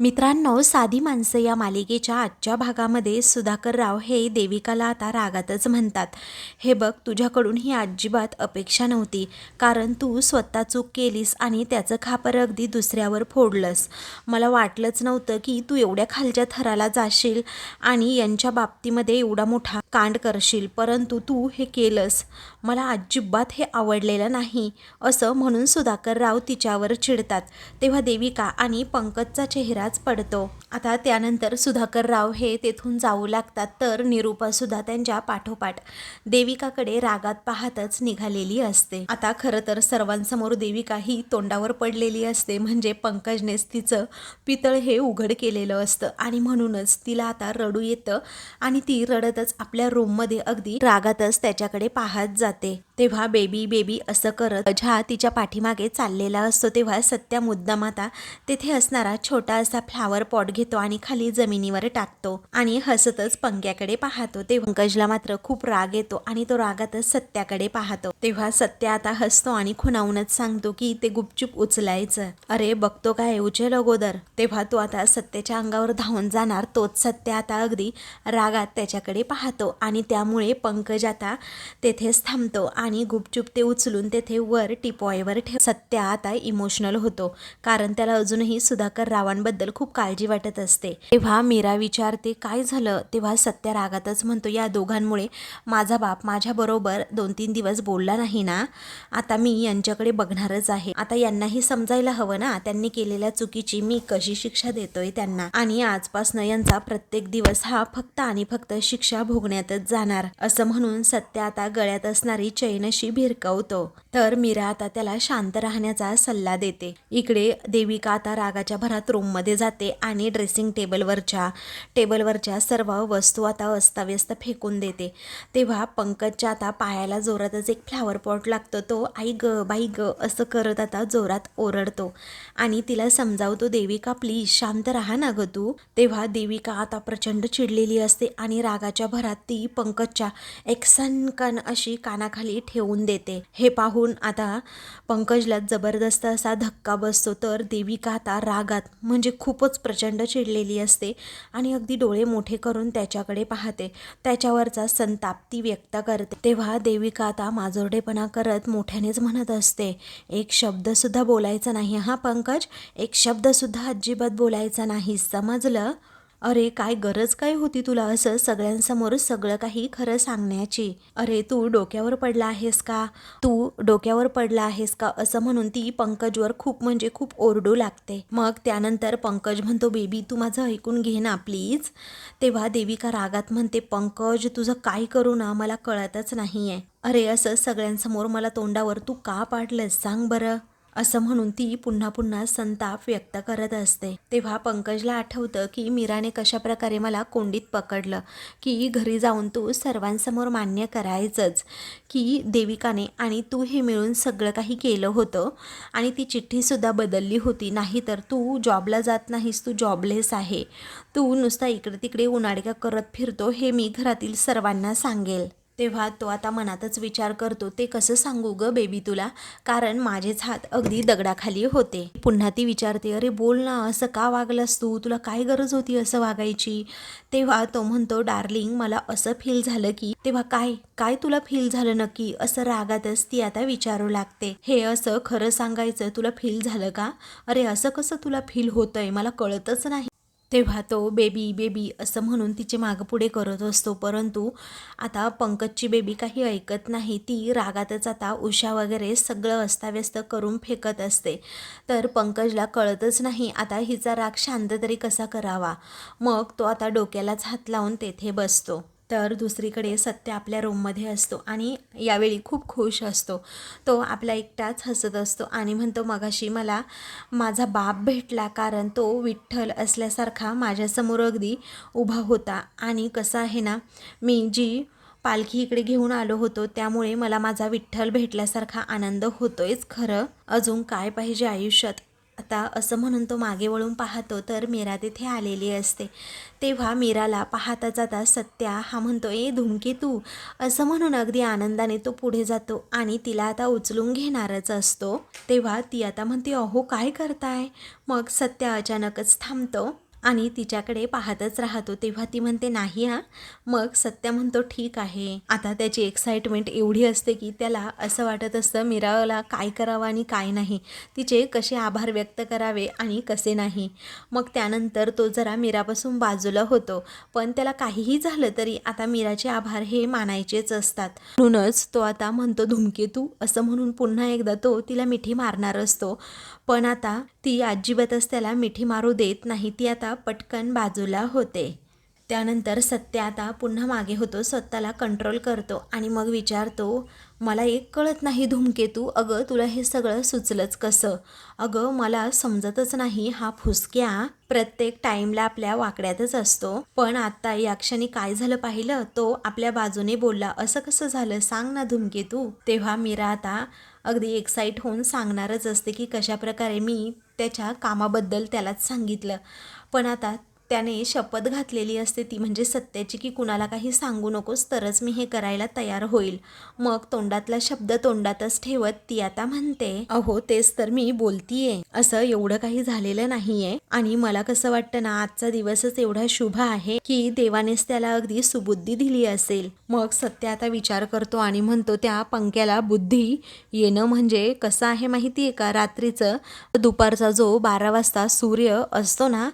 मित्रांनो साधी माणसं या मालिकेच्या आजच्या भागामध्ये सुधाकर राव हे देविकाला आता रागातच म्हणतात. हे बघ तुझ्याकडून ही अजिबात अपेक्षा नव्हती. कारण तू स्वतः चूक केलीस आणि त्याचं खापर अगदी दुसऱ्यावर फोडलंस. मला वाटलंच नव्हतं की तू एवढ्या खालच्या थराला जाशील आणि यांच्या बाबतीमध्ये एवढा मोठा कांड करशील. परंतु तू हे केलंस. मला अजिबात हे आवडलेलं नाही असं म्हणून सुधाकर राव तिच्यावर चिडतात. तेव्हा देविका आणि पंकजचा चेहराच पडतो. आता त्यानंतर सुधाकर राव हे तेथून जाऊ लागतात तर निरूपासुद्धा त्यांच्या पाठोपाठ. देविकाकडे रागात पाहतच निघालेली असते. आता खरं तर सर्वांसमोर देविका ही तोंडावर पडलेली असते म्हणजे पंकजनेच तिचं पितळ हे उघड केलेलं असतं आणि म्हणूनच तिला आता रडू येतं आणि ती रडतच आपल्या रूममध्ये अगदी रागातच त्याच्याकडे पाहत जाते. तेव्हा बेबी बेबी असं करत अजा तिच्या पाठीमागे चाललेला असतो. तेव्हा सत्या मुद्दाम आता तेथे असणारा छोटा असा फ्लावर पॉट घेतो आणि खाली जमिनीवर टाकतो आणि हसतच पंक्याकडे पाहतो. ते पंकजला मात्र खूप राग येतो आणि तो रागातच सत्याकडे पाहतो. तेव्हा सत्या आता हसतो आणि खुणावूनच सांगतो की ते गुपचूप उचलायचं. अरे बघतो काय उचल अगोदर. तेव्हा तो आता सत्याच्या अंगावर धावून जाणार. तोच सत्य आता अगदी रागात त्याच्याकडे पाहतो आणि त्यामुळे पंकज आता तेथेच थांब थांबतो आणि गुपचूप ते उचलून तेथे वर टिपॉयवर ठेव. सत्या आता इमोशनल होतो कारण त्याला अजूनही सुधाकर रावांबद्दल खूप काळजी वाटत असते. तेव्हा मीरा विचारते काय झालं? तेव्हा सत्या रागातच म्हणतो या दोघांमुळे माझा बाप माझ्याबरोबर दोन तीन दिवस बोलला नाही ना? आता मी यांच्याकडे बघणारच आहे. आता यांनाही समजायला हवं ना? त्यांनी केलेल्या चुकीची मी कशी शिक्षा देतोय त्यांना? आणि आजपासनं यांचा प्रत्येक दिवस हा फक्त आणि फक्त शिक्षा भोगण्यातच जाणार. असं म्हणून सत्य आता गळ्यात असणार चैन अशी भिरकवतो. तर मीरा आता त्याला शांत राहण्याचा सल्ला देते. इकडे देविका आता रागाच्या भरात रूममध्ये जाते आणि ड्रेसिंग टेबलवरच्या टेबलवरच्या सर्व वस्तू आता अस्ताव्यस्त फेकून देते. तेव्हा पंकजच्या आता पायाला जोरातच एक फ्लावर पॉट लागतो. तो आई ग बाई ग असं करत आता जोरात ओरडतो. आणि तिला समजावतो देविका प्लीज शांत राहा ना ग तू. तेव्हा देविका आता प्रचंड चिडलेली असते आणि रागाच्या भरात ती पंकजच्या एक सनकन अशी कानाखाली ठेवून देते. हे पाहून आता पंकजला जबरदस्त असा धक्का बसतो तर देविका आता रागात म्हणजे खूपच प्रचंड चिडलेली असते आणि अगदी डोळे मोठे करून त्याच्याकडे पाहते. त्याच्यावरचा संताप ती व्यक्त करते. तेव्हा देविका आता माजोरडेपणा करत मोठ्यानेच म्हणत असते एक शब्दसुद्धा बोलायचा नाही हा पंकज? एक शब्दसुद्धा अजिबात बोलायचा नाही समजलं? अरे काय गरज काय होती तुला असं सगळ्यांसमोर सगळं काही खरं सांगण्याची? अरे तू डोक्यावर पडला आहेस का? तू डोक्यावर पडला आहेस का? असं म्हणून ती पंकजवर खूप म्हणजे खूप ओरडू लागते. मग त्यानंतर पंकज म्हणतो बेबी तू माझं ऐकून घे ना प्लीज. तेव्हा देविका रागात म्हणते पंकज तुझं काय करू ना? मला कळतच नाही आहे अरे असं सगळ्यांसमोर मला तोंडावर तू का पाडलंस? सांग बरं. असं म्हणून ती पुन्हा पुन्हा संताप व्यक्त करत असते. तेव्हा पंकजला आठवतं की मीराने कशा प्रकारे मला कोंडीत पकडलं की घरी जाऊन तू सर्वांसमोर मान्य करायचंच की देविकाने आणि तू हे मिळून सगळं काही केलं होतं आणि ती चिठ्ठीसुद्धा बदलली होती. नाही तर तू जॉबला जात नाहीस तू जॉबलेस आहे. तू नुसता इकडे तिकडे उन्हाळ्या करत फिरतो हे मी घरातील सर्वांना सांगेल. तेव्हा तो आता मनातच विचार करतो ते कसं सांगू ग बेबी तुला? कारण माझेच हात अगदी दगडाखाली होते. पुन्हा ती विचारते अरे बोल ना असं का वागलास तू? तुला काय गरज होती असं वागायची? तेव्हा तो म्हणतो डार्लिंग मला असं फील झालं की तेव्हा काय? काय तुला फील झालं नक्की? असं रागातच ती आता विचारू लागते. हे असं खरं सांगायचं? तुला फील झालं का? अरे असं कसं तुला फील होतंय? मला कळतच नाही. तेव्हा तो बेबी बेबी असं म्हणून तिचे मागपुढे करत असतो. परंतु आता पंकजची बेबी काही ऐकत नाही. ती रागातच आता उषा वगैरे सगळं अस्ताव्यस्त करून फेकत असते. तर पंकजला कळतच नाही आता हिचा राग शांत तरी कसा करावा. मग तो आता डोक्यालाच हात लावून तेथे बसतो. तर दुसरीकडे सत्य आपल्या रूममध्ये असतो आणि यावेळी खूप खुश असतो. तो आपला एकटाच हसत असतो आणि म्हणतो मगाशी मला माझा बाप भेटला कारण तो विठ्ठल असल्यासारखा माझ्यासमोर अगदी उभा होता. आणि कसं आहे ना मी जी पालखी इकडे घेऊन आलो होतो त्यामुळे मला माझा विठ्ठल भेटल्यासारखा आनंद होतोयच खरं. अजून काय पाहिजे आयुष्यात? आता असं म्हणून तो मागे वळून पाहतो तर मीरा तिथे आलेली असते. तेव्हा मीराला पाहता जाता सत्या हा म्हणतो ए धुमके तू असं म्हणून अगदी आनंदाने तो पुढे जातो आणि तिला आता उचलून घेणारच असतो. तेव्हा ती आता म्हणते अहो काय करताय? मग सत्या अचानकच थांबतो. आणि तिच्याकडे पाहतच राहतो. तेव्हा ती म्हणते नाही हा. मग सत्या म्हणतो ठीक आहे. आता त्याची एक्साइटमेंट एवढी असते की त्याला असं वाटत असतं मीराला काय करावं आणि काय नाही? तिचे कसे आभार व्यक्त करावे आणि कसे नाही? मग त्यानंतर तो जरा मीरापासून बाजूला होतो. पण त्याला काहीही झालं तरी आता मीराचे आभार हे मानायचेच असतात. म्हणूनच तो आता म्हणतो धुमकेतू असं म्हणून पुन्हा एकदा तो तिला मिठी मारणार असतो. पण आता ती अजिबातच त्याला मिठी मारू देत नाही. ती आता पटकन बाजूला होते. त्यानंतर सत्य आता पुन्हा मागे होतो. स्वतःला कंट्रोल करतो आणि मग विचारतो मला एक कळत नाही धुमकेतू अगं तुला हे सगळं सुचलंच कसं? अगं मला समजतच नाही. हा फुसक्या प्रत्येक टाईमला आपल्या वाकड्यातच असतो. पण आत्ता या क्षणी काय झालं पाहिलं? तो आपल्या बाजूने बोलला असं कसं झालं? सांग ना धुमकेतू तेव्हा मीरा आता अगदी एक्साईट होऊन सांगणारच असते की कशाप्रकारे मी त्याच्या कामाबद्दल त्यालाच सांगितलं. पण आता त्याने शपथ घातलेली असते ती म्हणजे सत्याची की कुणाला काही सांगू नकोस तरच मी हे करायला तयार होईल. मग तोंडातला शब्द तोंडातच ठेवत ती आता म्हणते अहो तेच तर मी बोलतीये. असं एवढं काही झालेलं नाहीये. आणि मला कसं वाटतं ना आजचा दिवसच एवढा शुभ आहे की देवानेच त्याला अगदी सुबुद्धी दिली असेल. मग सत्य आता विचार करतो आणि म्हणतो त्या पंक्याला बुद्धी येणं म्हणजे कसं आहे माहिती आहे का? रात्रीचं दुपारचा जो बारा वाजता सूर्य असतो ना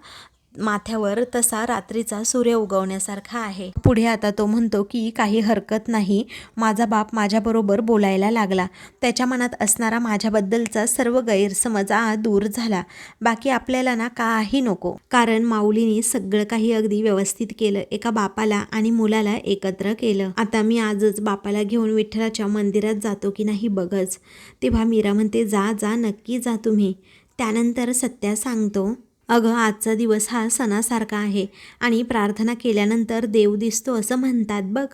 माथ्यावर तसा रात्रीचा सूर्य उगवण्यासारखा आहे. पुढे आता तो म्हणतो की काही हरकत नाही. माझा बाप माझ्याबरोबर बोलायला लागला. त्याच्या मनात असणारा माझ्याबद्दलचा सर्व गैरसमज आ दूर झाला. बाकी आपल्याला ना काही नको. कारण माऊलीने सगळं काही अगदी व्यवस्थित केलं. एका बापाला आणि मुलाला एकत्र केलं. आता मी आजच बापाला घेऊन विठ्ठलाच्या मंदिरात जातो की नाही बघच. तेव्हा मीरा म्हणते जा जा नक्की जा तुम्ही. त्यानंतर सत्या सांगतो अगं आजचा दिवस हा सणासारखा आहे आणि प्रार्थना केल्यानंतर देव दिसतो असं म्हणतात बघ.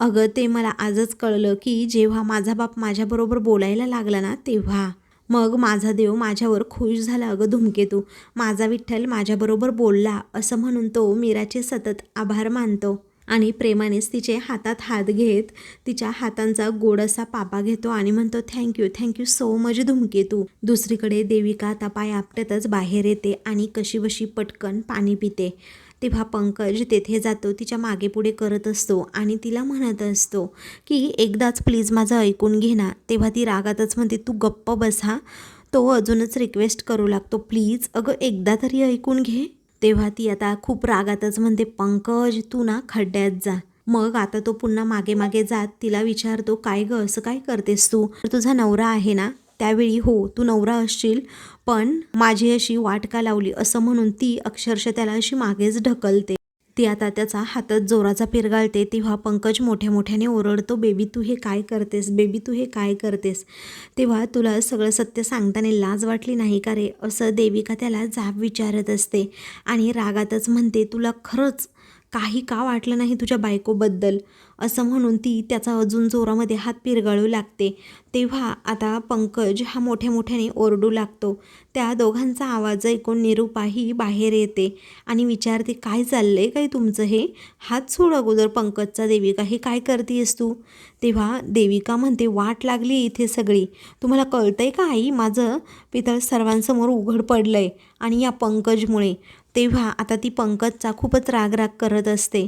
अगं ते मला आजच कळलं की जेव्हा माझा बाप माझ्याबरोबर बोलायला लागला ना तेव्हा. मग माझा देव माझ्यावर खुश झाला अगं धुमकेतू. माझा विठ्ठल माझ्याबरोबर बोलला असं म्हणून तो मीराचे सतत आभार मानतो. आणि प्रेमानेच तिचे हातात हात घेत तिच्या हातांचा गोड असा पापा घेतो आणि म्हणतो thank you thank you so much धुमके तू. दुसरीकडे देविका आता पाय आपटतच बाहेर येते आणि कशी बशी पटकन पाणी पिते. तेव्हा पंकज तेथे जातो तिच्यामागे पुढे करत असतो आणि तिला म्हणत असतो की एकदाच प्लीज माझं ऐकून घे ना. तेव्हा ती रागातच म्हणते तू गप्प बसा तो अजूनच रिक्वेस्ट करू लागतो. प्लीज अगं एकदा तरी ऐकून घे. तेव्हा ती आता खूप रागातच म्हणते पंकज तू ना खड्ड्यात जा. मग आता तो पुन्हा मागे मागे जात तिला विचारतो काय ग असं काय करतेस तू? तुझा नवरा आहे ना? त्यावेळी हो तू नवरा असशील पण माझी अशी वाट का लावली? असं म्हणून ती अक्षरशः त्याला अशी मागेच ढकलते. ती आता त्याचा हातात जोराचा पिरगाळते तेव्हा पंकज मोठ्या मोठ्याने ओरडतो बेबी तू हे काय करतेस? बेबी तू हे काय करतेस? तेव्हा तुला सगळं सत्य सांगताना लाज वाटली नाही का रे? असं देविका त्याला जाब विचारत असते आणि रागातच म्हणते तुला खरंच काही का वाटलं नाही तुझ्या बायकोबद्दल? असं म्हणून ती त्याचा अजून जोरामध्ये हात पिरगळू लागते. तेव्हा आता पंकज हा मोठ्या मोठ्याने ओरडू लागतो. त्या दोघांचा आवाज ऐकून निरूपाही बाहेर येते आणि विचारते काय चाललं आहे काय तुमचं हे? हात सोड अगोदर पंकजचा देविका. हे काय करतेस तू? तेव्हा देविका म्हणते वाट लागली इथे सगळी. तुम्हाला कळतंय का आई? माझं पितळ सर्वांसमोर उघड पडलं आहे आणि या पंकजमुळे. तेव्हा आता ती पंकजचा खूपच रागराग करत असते.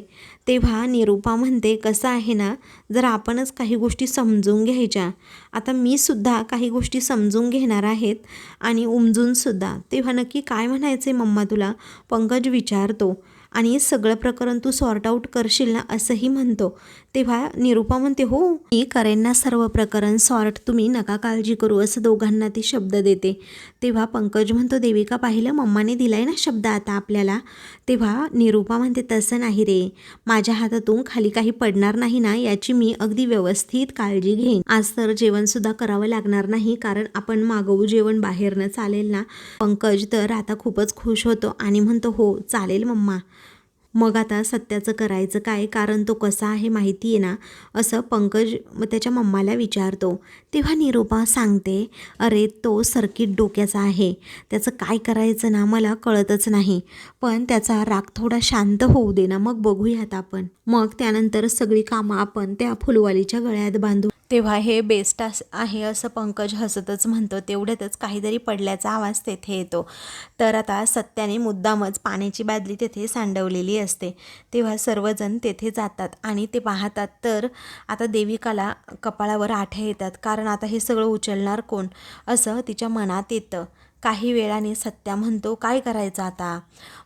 तेव्हा निरूपा म्हणते कसं आहे ना जर आपणच काही गोष्टी समजून घ्यायच्या. आता मी सुद्धा काही गोष्टी समजून घेणार आहेत आणि उमजूनसुद्धा तेव्हा नक्की काय म्हणायचं आहे मम्मा तुला पंकज विचारतो. आणि सगळं प्रकरण तू सॉर्ट आऊट करशील ना असंही म्हणतो. तेव्हा निरूपा म्हणते हो मी करेन ना सर्व प्रकरण. सॉर्ट तुम्ही नका काळजी करू असं दोघांना ती शब्द देते. तेव्हा पंकज म्हणतो देविका पाहिलं मम्माने दिलाय ना शब्द आता आपल्याला? तेव्हा निरूपा म्हणते तसं नाही रे. माझ्या हातातून खाली काही पडणार नाही ना याची मी अगदी व्यवस्थित काळजी घेईन. आज तर जेवणसुद्धा करावं लागणार नाही कारण आपण मागवू जेवण बाहेरनं चालेल ना? पंकज तर आता खूपच खुश होतो आणि म्हणतो हो चालेल मम्मा. मग आता सत्याचं करायचं काय? कारण तो कसा आहे माहिती आहे ना? असं पंकज त्याच्या मम्माला विचारतो. तेव्हा निरोपा सांगते अरे तो सर्किट डोक्याचा आहे. त्याचं काय करायचं ना मला कळतच नाही. पण त्याचा राग थोडा शांत होऊ दे ना मग बघूयात आपण. मग त्यानंतर सगळी कामं आपण त्या फुलवालीच्या गळ्यात बांधू. तेव्हा हे बेस्ट अस आहे असं पंकज हसतच म्हणतो. तेवढ्यातच काहीतरी पडल्याचा आवाज तेथे येतो. तर आता सत्याने मुद्दामच पाण्याची बादली तेथे सांडवलेली असते. तेव्हा सर्वजण तेथे जातात आणि ते पाहतात तर आता देविकाला कपाळावर आठ्या येतात कारण आता हे सगळं उचलणार कोण? असं तिच्या मनात येतं. काही वेळाने सत्या म्हणतो काय करायचं आता?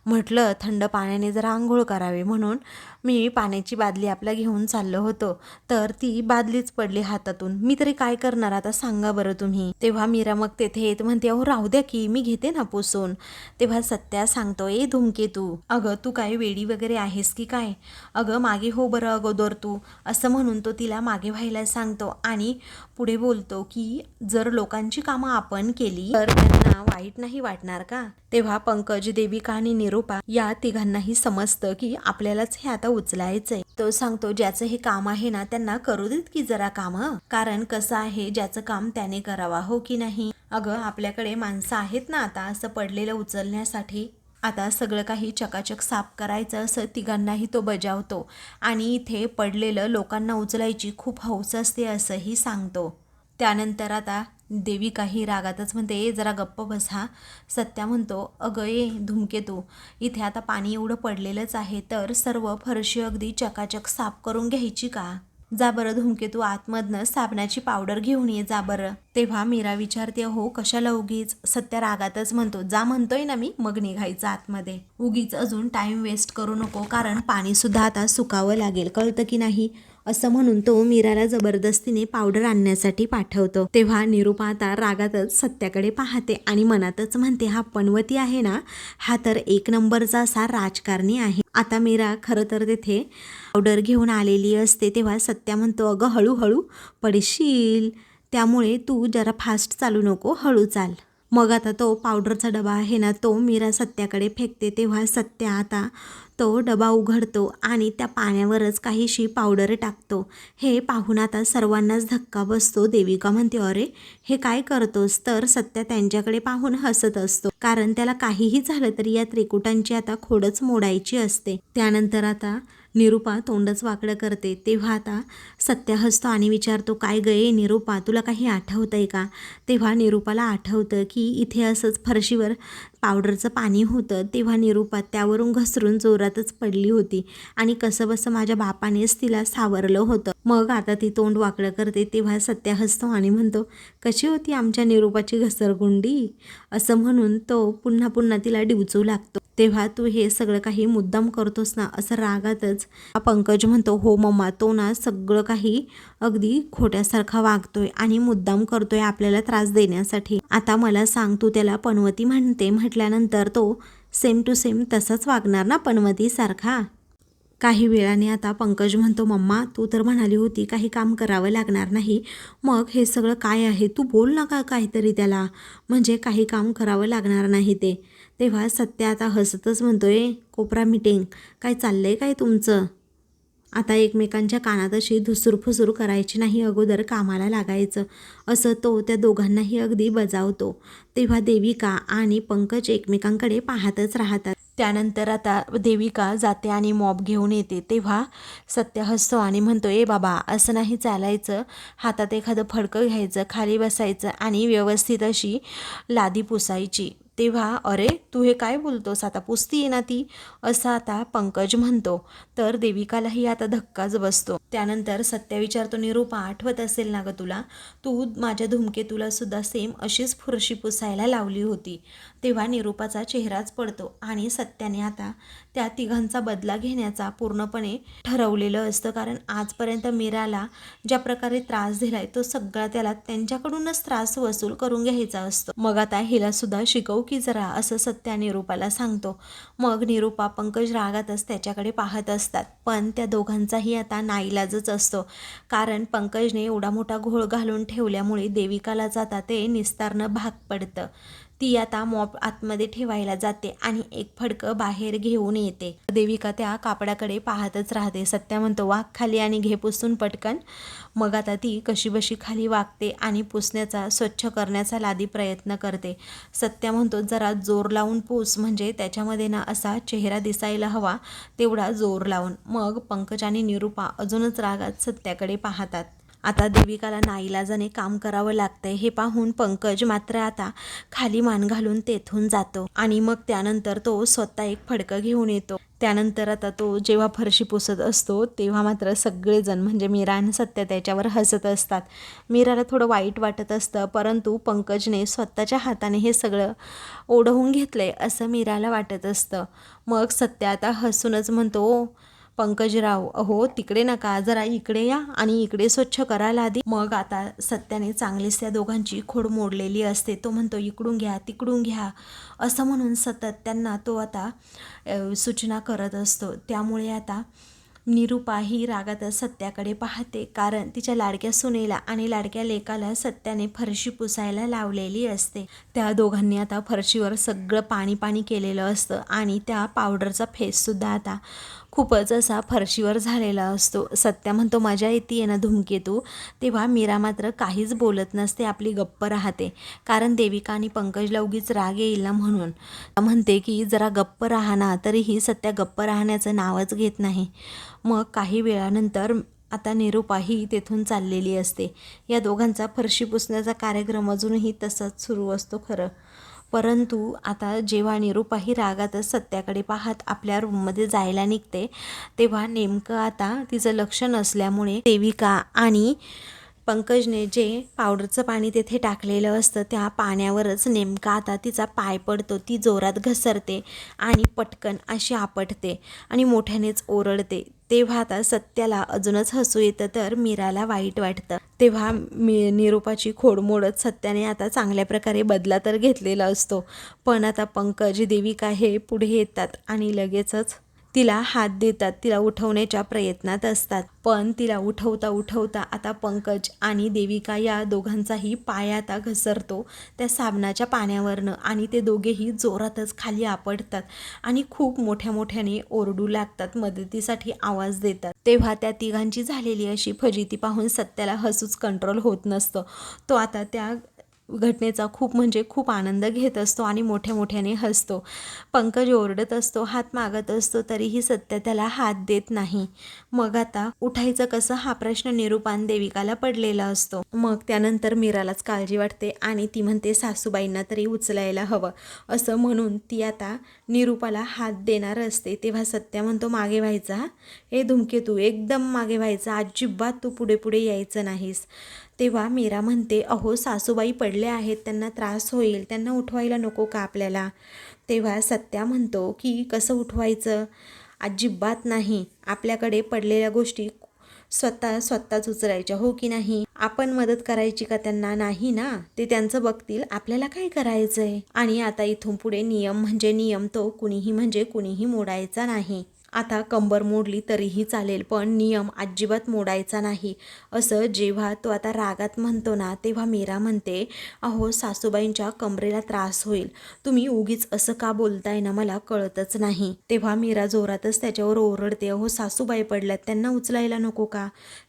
म्हटलं थंड पाण्याने जरा आंघोळ करावी. म्हणून मी पाण्याची बादली आपल्या घेऊन चाललो होतो. तर ती बादलीच पडली हातातून. मी तरी काय करणार आता सांगा बरं तुम्ही. तेव्हा मीरा मग तेथे येत म्हणते अहो राहू द्या की मी घेते ना पुसून. तेव्हा सत्या सांगतो ए धुमके तू. अगं तू काय वेडी वगैरे आहेस की काय? अगं मागे हो बरं अगोदर तू. असं म्हणून तो तिला मागे व्हायला सांगतो आणि पुढे बोलतो की जर लोकांची कामं आपण केली तर त्यांना वाईट नाही वाटणार का? तेव्हा पंकज देविका आणि निरूपा या तिघांनाही समजतं की आपल्यालाच हे आता उचलायचंय. तो सांगतो ज्याचं हे काम आहे ना त्यांना करू देत की जरा काम. कारण कसं आहे ज्याचं काम त्याने करावा हो की नाही? अगं आपल्याकडे माणसं आहेत ना आता असं पडलेलं उचलण्यासाठी. आता सगळं काही चकाचक साफ करायचं असं तिघांनाही तो बजावतो. आणि इथे पडलेलं लोकांना उचलायची खूप हौस असते असंही सांगतो. त्यानंतर आता देवी काही रागातच म्हणते "ए, जरा गप्प बसा. सत्या म्हणतो अगं ए धुमकेतू इथे आता पाणी एवढं पडलेलंच आहे तर सर्व फरशी अगदी चकाचक साफ करून घ्यायची का? जा बरं धुमकेतू आतमधनं साबणाची पावडर घेऊन ये जा बरं. तेव्हा मीरा विचारते हो कशाला उगीच? सत्या रागातच म्हणतो जा म्हणतोय ना मी मग निघायचं आतमध्ये. उगीच अजून टाइम वेस्ट करू नको कारण पाणीसुद्धा आता सुकावं लागेल कळतं की नाही? असं म्हणून तो मीराला जबरदस्तीने पावडर आणण्यासाठी पाठवतो. तेव्हा निरुपा आता रागातच सत्याकडे पाहते आणि मनातच म्हणते हा पनवती आहे ना? हा तर एक नंबरचा असा राजकारणी आहे. आता मीरा खरं तर तेथे पावडर घेऊन आलेली असते तेव्हा सत्या म्हणतो अगं हळूहळू पडशील. त्यामुळे तू जरा फास्ट चालू नको हळू चाल. मग आता तो पावडरचा डबा आहे ना तो मीरा सत्याकडे फेकते तेव्हा सत्या आता तो डबा उघडतो आणि त्या पाण्यावरच काहीशी पावडर टाकतो. हे पाहून आता सर्वांनाच धक्का बसतो. देविका म्हणते अरे हे काय करतोस? तर सत्या त्यांच्याकडे पाहून हसत असतो. कारण त्याला काहीही झालं तरी या त्रिकुटांची आता खोडच मोडायची असते. त्यानंतर आता निरूपा तोंडच वाकडं करते. तेव्हा आता सत्या हसतो आणि विचारतो काय गये निरूपा तुला काही आठवतं आहे का? तेव्हा निरूपाला आठवतं की इथे असंच फरशीवर पावडरचं पाणी होतं. तेव्हा निरूपा त्यावरून घसरून जोरातच पडली होती आणि कसं बसं माझ्या बापानेच तिला सावरलं होतं. मग आता ती तोंड वाकडं करते. तेव्हा सत्या हसतो आणि म्हणतो कशी होती आमच्या निरूपाची घसरगुंडी? असं म्हणून तो पुन्हा पुन्हा तिला डिवचू लागतो. तेव्हा तू हे सगळं काही मुद्दाम करतोस ना असं रागातच पंकज म्हणतो हो मम्मा तो ना सगळं काही अगदी खोट्यासारखा वागतोय आणि मुद्दाम करतोय आपल्याला त्रास देण्यासाठी. आता मला सांग तू त्याला पनवती म्हणते म्हटल्यानंतर तो सेम टू सेम तसंच वागणार ना पनवतीसारखा? काही वेळाने आता पंकज म्हणतो मम्मा तू तर म्हणाली होती काही काम करावं लागणार नाही. मग हे सगळं काय आहे? तू बोल ना का काहीतरी त्याला? म्हणजे काही काम करावं लागणार नाही ते. तेव्हा सत्य आता हसतच म्हणतोय कोपरा मिटिंग काय चाललंय काय तुमचं? आता एकमेकांच्या कानात अशी धुसूरफुसूर करायची नाही अगोदर कामाला लागायचं. असं तो त्या दोघांनाही अगदी बजावतो. तेव्हा देविका आणि पंकज एकमेकांकडे पाहतच राहतात. त्यानंतर आता देविका जाते आणि मॉब घेऊन येते. तेव्हा सत्य हसतो आणि म्हणतो ए बाबा असं नाही चालायचं. हातात एखादं फडकं घ्यायचं खाली बसायचं आणि व्यवस्थित अशी लादी पुसायची. तेव्हा अरे तू हे काय बोलतोस? आता पुसती आहे ना ती? असं आता पंकज म्हणतो. तर देविकालाही आता धक्काच बसतो. त्यानंतर सत्या विचारतो निरूपा आठवत असेल ना ग तुला? तू माझ्या धुमकेतूला सुद्धा सेम अशीच फुरशी पुसायला लावली होती. तेव्हा निरूपाचा चेहराच पडतो आणि सत्याने आता त्या तिघांचा बदला घेण्याचा पूर्णपणे ठरवलेलं असतं. कारण आजपर्यंत मीराला ज्या प्रकारे त्रास दिलाय तो सगळा त्याला त्यांच्याकडूनच त्रास वसूल करून घ्यायचा असतो. मग आता हिला सुद्धा शिकवू की जरा असं सत्या निरूपाला सांगतो. मग निरूपा पंकज रागातच त्याच्याकडे पाहत असतात. पण त्या दोघांचाही आता नाईलाजच असतो. कारण पंकजने एवढा मोठा घोळ घालून ठेवल्यामुळे देविकाला जाता ते निस्तारणं भाग पडतं. ती आता मॉप आतमध्ये ठेवायला जाते आणि एक फडकं बाहेर घेऊन येते. देविका त्या कापडाकडे पाहतच राहते. सत्या म्हणतो वाघ खाली आणि घे पुसून पटकन. मग आता ती कशीबशी खाली वागते आणि पुसण्याचा स्वच्छ करण्याचा लादी प्रयत्न करते. सत्या म्हणतो जरा जोर लावून पूस म्हणजे त्याच्यामध्ये ना असा चेहरा दिसायला हवा तेवढा जोर लावून. मग पंकज आणि निरुपा अजूनच रागात सत्याकडे पाहतात. आता देविकाला नाईलाजाने काम करावं लागतंय. हे पाहून पंकज मात्र आता खाली मान घालून तेथून जातो आणि मग त्यानंतर तो स्वतः एक फडकं घेऊन येतो. त्यानंतर आता तो जेव्हा फरशी पुसत असतो तेव्हा मात्र सगळेजण म्हणजे मीरा आणि सत्य त्याच्यावर हसत असतात. मीराला थोडं वाईट वाटत असतं परंतु पंकजने स्वतःच्या हाताने हे सगळं ओढवून घेतलंय असं मीराला वाटत असतं. मग सत्य आता हसूनच म्हणतो "ओ, पंकजराव अहो तिकडे नका जरा इकडे या आणि इकडे स्वच्छ करायला आधी. मग आता सत्याने चांगलीच त्या दोघांची खोड मोडलेली असते. तो म्हणतो इकडून घ्या तिकडून घ्या. असं म्हणून सतत त्यांना तो आता सूचना करत असतो. त्यामुळे आता निरुपा ही रागातच सत्याकडे पाहते. कारण तिच्या लाडक्या सुनेला आणि लाडक्या लेकाला सत्याने फरशी पुसायला लावलेली असते. त्या दोघांनी आता फरशीवर सगळं पाणी पाणी केलेलं असतं आणि त्या पावडरचा फेससुद्धा आता खूपच असा फरशीवर झालेला असतो. सत्या म्हणतो मजा येते ना धूमकेतू तेव्हा मीरा मात्र काहीच बोलत नसते आपली गप्प राहते. कारण देविका आणि पंकजला उगीच राग येईल ना म्हणून. म्हणते की जरा गप्प राहा ना तरीही सत्या गप्प राहण्याचं नावच घेत नाही. मग काही वेळानंतर आता निरूपाही तेथून चाललेली असते. या दोघांचा फरशी पुसण्याचा कार्यक्रम अजूनही तसाच सुरू असतो खरं. परंतु आता जेव्हा निरूपाही रागातच सत्याकडे पाहत आपल्या रूममध्ये जायला निघते तेव्हा नेमकं आता तिचं लक्ष नसल्यामुळे देविका आणि पंकजने जे पावडरचं पाणी तेथे टाकलेलं असतं त्या पाण्यावरच नेमका आता तिचा पाय पडतो. ती जोरात घसरते आणि पटकन अशी आपटते आणि मोठ्यानेच ओरडते. तेव्हा आता सत्याला अजूनच हसू येतं तर मीराला वाईट वाटतं. तेव्हा मी निरूपाची खोड मोडत सत्याने आता चांगल्या प्रकारे बदला तर घेतलेला असतो. पण आता पंकज देविका हे पुढे येतात आणि लगेचच तिला हात देतात तिला उठवण्याच्या प्रयत्नात असतात. पण तिला उठवता उठवता आता पंकज आणि देविका या दोघांचाही पाय आता घसरतो त्या साबणाच्या पाण्यावरनं आणि ते दोघेही जोरातच खाली आपडतात आणि खूप मोठ्या मोठ्याने ओरडू लागतात मदतीसाठी आवाज देतात. तेव्हा त्या तिघांची झालेली अशी फजिती पाहून सत्याला हसूच कंट्रोल होत नसतं. तो आता त्या घटनेचा खूप म्हणजे खूप आनंद घेत असतो आणि मोठ्या मोठ्याने हसतो. पंकज ओरडत असतो हात मागत असतो तरीही सत्य त्याला हात देत नाही. मग आता उठायचं कसं हा प्रश्न निरूपान देविकाला पडलेला असतो. मग त्यानंतर मीरालाच काळजी वाटते आणि ती म्हणते सासूबाईंना तरी उचलायला हवं. असं म्हणून ती आता निरूपाला हात देणार असते. तेव्हा सत्या म्हणतो मागे व्हायचा. हे धुमके तू एकदम मागे व्हायचा. अजिबात तू पुढे पुढे यायचं नाहीस. तेव्हा मीरा म्हणते अहो सासूबाई पडले आहेत त्यांना त्रास होईल त्यांना उठवायला नको का आपल्याला? तेव्हा सत्या म्हणतो की कसं उठवायचं? अजिबात नाही. आपल्याकडे पडलेल्या गोष्टी स्वतः स्वतःच उचलायच्या हो की नाही? आपण मदत करायची का त्यांना? नाही ना. ते त्यांचं बघतील आपल्याला काय करायचंय? आणि आता इथून पुढे नियम म्हणजे नियम तो कुणीही म्हणजे कुणीही मोडायचा नाही. आता कंबर मोडली तरीही चालेल पण नियम अजिबात मोडायचा नाही. असं जेव्हा तो आता रागात म्हणतो ना तेव्हा मीरा म्हणते अहो सासूबाईंच्या कमरेला त्रास होईल. तुम्ही उगीच असं का बोलताय ना मला कळतच नाही. तेव्हा मीरा जोरातच त्याच्यावर ओरडते अहो सासूबाई पडल्यात त्यांना उचलायला नको का?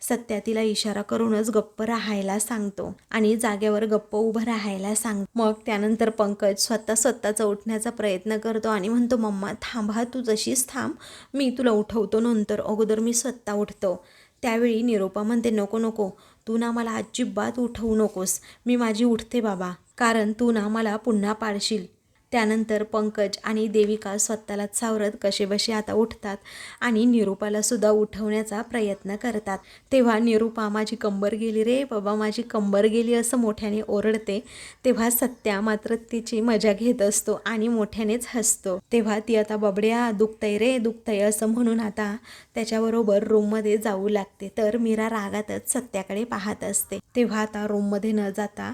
सत्या तिला इशारा करूनच गप्प राहायला सांगतो आणि जागेवर गप्प उभं राहायला सांग. मग त्यानंतर पंकज स्वतः स्वतःचा उठण्याचा प्रयत्न करतो आणि म्हणतो मम्मा थांबा तू जशीच थांब. मी तुला उठवतो नंतर. अगोदर मी स्वतः उठतो. त्यावेळी निरोपा म्हणते नको नको. तू ना मला अजिबात उठवू नकोस. मी माझी उठते बाबा. कारण तू ना मला पुन्हा पाडशील. त्यानंतर पंकज आणि देविका स्वतःला सावरत कसेबसे आता उठतात आणि निरूपालासुद्धा उठवण्याचा प्रयत्न करतात. तेव्हा निरूपा माझी कंबर गेली रे बाबा माझी कंबर गेली असं मोठ्याने ओरडते. तेव्हा सत्या मात्र तिची मजा घेत असतो आणि मोठ्यानेच हसतो. तेव्हा ती आता बबड्या दुखतंय रे दुखतंय असं म्हणून आता त्याच्याबरोबर रूममध्ये जाऊ लागते. तर मीरा रागातच सत्याकडे पाहत असते. तेव्हा आता रूममध्ये न जाता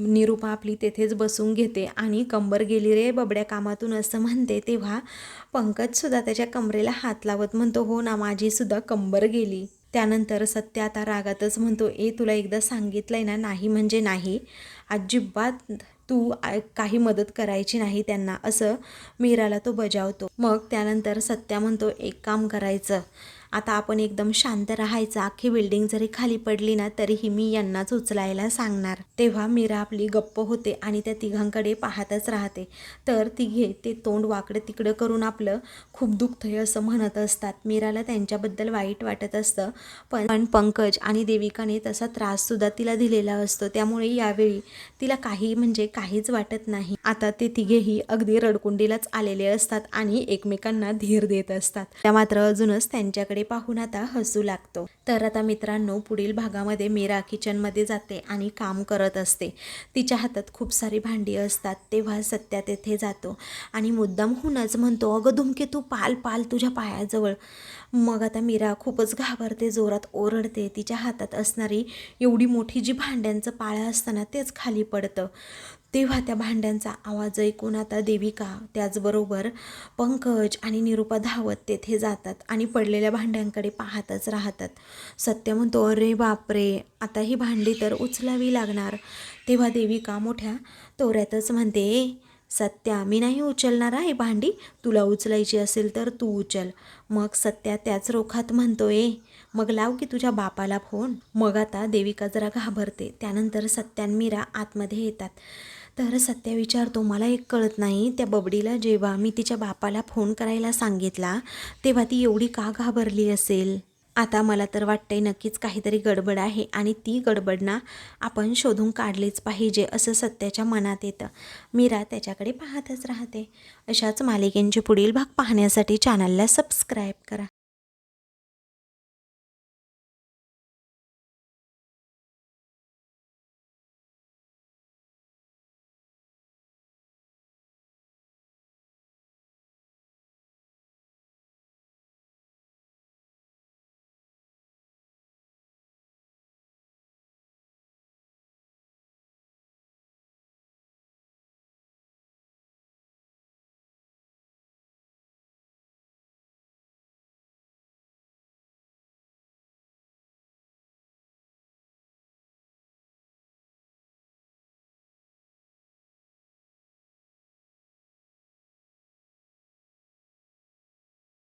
निरूपा आपली तेथेच बसून घेते आणि कंबर गेली रे बबड्या कामातून असं म्हणते तेव्हा पंकजसुद्धा त्याच्या कमरेला हात लावत म्हणतो हो ना माझीसुद्धा कंबर गेली. त्यानंतर सत्य आता रागातच म्हणतो ए तुला एकदा सांगितलंय ना नाही म्हणजे नाही. अजिबात तू काही मदत करायची नाही त्यांना. असं मीराला तो बजावतो. मग त्यानंतर सत्या म्हणतो एक काम करायचं. आता आपण एकदम शांत राहायचं. अख्खी बिल्डिंग जरी खाली पडली ना तरीही मी यांनाच उचलायला सांगणार. तेव्हा मीरा आपली गप्प होते आणि त्या तिघांकडे पाहतच राहते. तर तिघे ते तोंड वाकडं तिकडं करून आपलं खूप दुखतंय असं म्हणत असतात. मीराला त्यांच्याबद्दल वाईट वाटत असतं पण पण पंकज आणि देविकाने तसा त्राससुद्धा तिला दिलेला असतो. त्यामुळे यावेळी तिला काही म्हणजे काहीच वाटत नाही. आता ते तिघेही अगदी रडकुंडीलाच आलेले असतात आणि एकमेकांना धीर देत असतात. त्या मात्र अजूनच त्यांच्याकडे पाहून आता हसू लागतो. तर आता मित्रांनो पुढील भागामध्ये मीरा किचनमध्ये जाते आणि काम करत असते. तिच्या हातात खूप सारी भांडी असतात तेव्हा सत्या तेथे जातो आणि मुद्दामहूनच म्हणतो अगं धुमके तू पाल पाल तुझ्या पायाजवळ. मग आता मीरा खूपच घाबरते जोरात ओरडते. तिच्या हातात असणारी एवढी मोठी जी भांड्यांचं पाळं असताना तेच खाली पडतं. तेव्हा त्या भांड्यांचा आवाज ऐकून आता देविका त्याचबरोबर पंकज आणि निरुपा धावत तेथे जातात आणि पडलेल्या भांड्यांकडे पाहतच राहतात. सत्य म्हणतो अरे बापरे आता ही भांडी तर उचलावी लागणार. तेव्हा देविका मोठ्या तोऱ्यातच म्हणते सत्या मी नाही उचलणार आहे भांडी. तुला उचलायची असेल तर तू उचल. मग सत्या त्याच रोखात म्हणतोय मग लाव की तुझ्या बापाला फोन. मग आता देविका जरा घाबरते. त्यानंतर सत्यान मीरा आतमध्ये येतात. तर सत्या विचारतो मला एक कळत नाही त्या बबडीला जेव्हा मी तिच्या बापाला फोन करायला सांगितला तेव्हा ती एवढी का घाबरली असेल? आता मला तर वाटतंय नक्कीच काहीतरी गडबड आहे आणि ती गडबड ना आपण शोधून काढलीच पाहिजे असं सत्याच्या मनात येतं. मीरा त्याच्याकडे पाहतच राहते. अशाच मालिकेंचे पुढील भाग पाहण्यासाठी चॅनलला सबस्क्राईब करा.